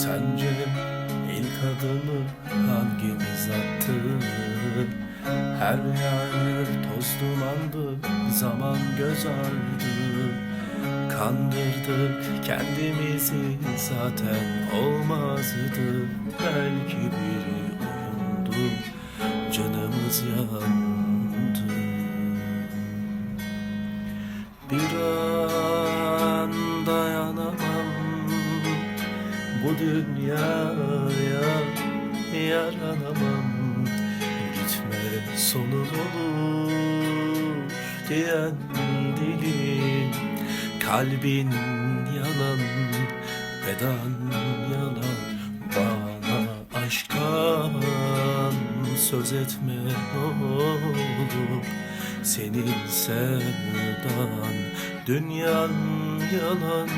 Sence ilk adımı hangimiz attı? Her yer toz dumandı, zaman göz ardı. Kandırdık kendimizi zaten olmazdı. Belki biri oyundu, canımız yandı. Bir bu dünyaya yaranamam. Gitme sonun olur diyen dilim Kalbin yalan beden yalan Bana aşktan söz etme ne olur Senin sevdan dünyan yalan